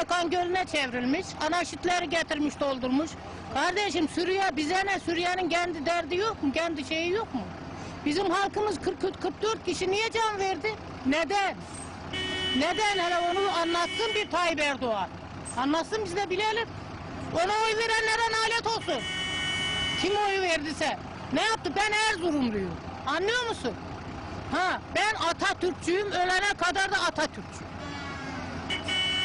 anda kan gölüne çevrilmiş. Anaşitleri getirmiş doldurmuş. Kardeşim Suriye bize ne? Suriye'nin kendi derdi yok mu? Kendi şeyi yok mu? Bizim halkımız 40-44 kişi niye can verdi? Neden? Neden? Hele onu anlatsın bir Tayyip Erdoğan. Anlatsın biz de bilelim. Ona oy verenlere nalet olsun. Kim oy verdiyse. Ne yaptı? Ben Erzurumluyum. Anlıyor musun? Ha, ben Atatürkçüyüm. Ölene kadar da Atatürkçü.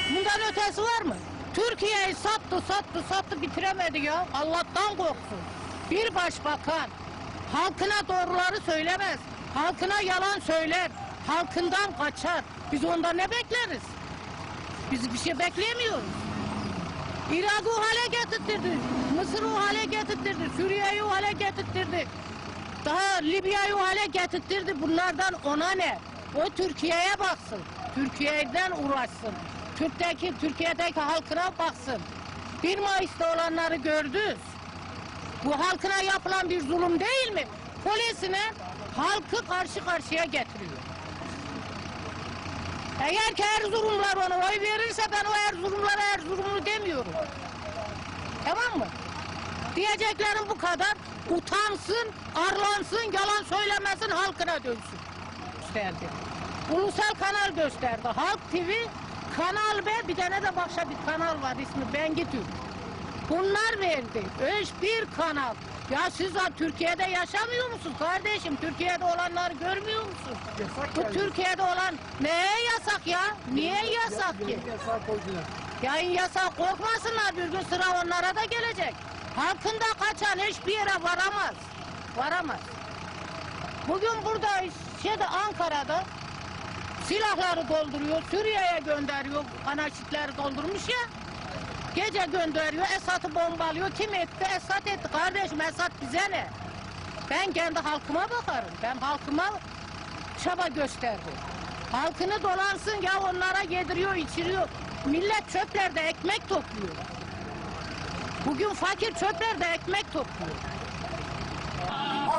Bundan ötesi var mı? Türkiye'yi sattı, sattı, sattı bitiremedi ya. Allah'tan korksun. Bir başbakan halkına doğruları söylemez. Halkına yalan söyler. Halkından kaçar. Biz ondan ne bekleriz? Biz bir şey bekleyemiyoruz. Irak'ı hale getirtirdi. Mısır'ı hale getirtirdi. Suriye'yi hale getirtirdi. Daha Libya'yı hale getirtirdi. Bunlardan ona ne? O Türkiye'ye baksın. Türkiye'den uğraşsın. Türk'teki, Türkiye'deki halkına baksın. 1 Mayıs'ta olanları gördünüz. Bu halkına yapılan bir zulüm değil mi? Polisine halkı karşı karşıya getiriyor. Eğer ki Erzurumlar ona oy verirse ben o Erzurumlara Erzurumlu demiyorum. Tamam mı? Diyeceklerim bu kadar. Utansın, arlansın, yalan söylemesin, halkına dönsün. Gösterdi. Ulusal kanal gösterdi. Halk TV, Kanal B, bir tane de başka bir kanal var ismi Bengi Türk. Bunlar verdi. Öş bir kanal. Ya siz lan Türkiye'de yaşamıyor musunuz kardeşim? Türkiye'de olanları görmüyor musunuz? Bu Türkiye'de olan neye yasak ya? Niye yasak ki? Yasak koydular. Yayın yasak korkmasınlar bir gün sıra onlara da gelecek. Halkında kaçan hiçbir yere varamaz. Varamaz. Bugün burada şeyde Ankara'da silahları dolduruyor, Suriye'ye gönderiyor, anaşitleri doldurmuş ya. Gece gönderiyor, Esad'ı bombalıyor. Kim etti? Esad etti. Kardeşim Esad bize ne? Ben kendi halkıma bakarım. Ben halkıma çaba gösterdim. Halkını dolansın ya onlara yediriyor, içiriyor. Millet çöplerde ekmek topluyor. Bugün fakir çöplerde ekmek topluyor.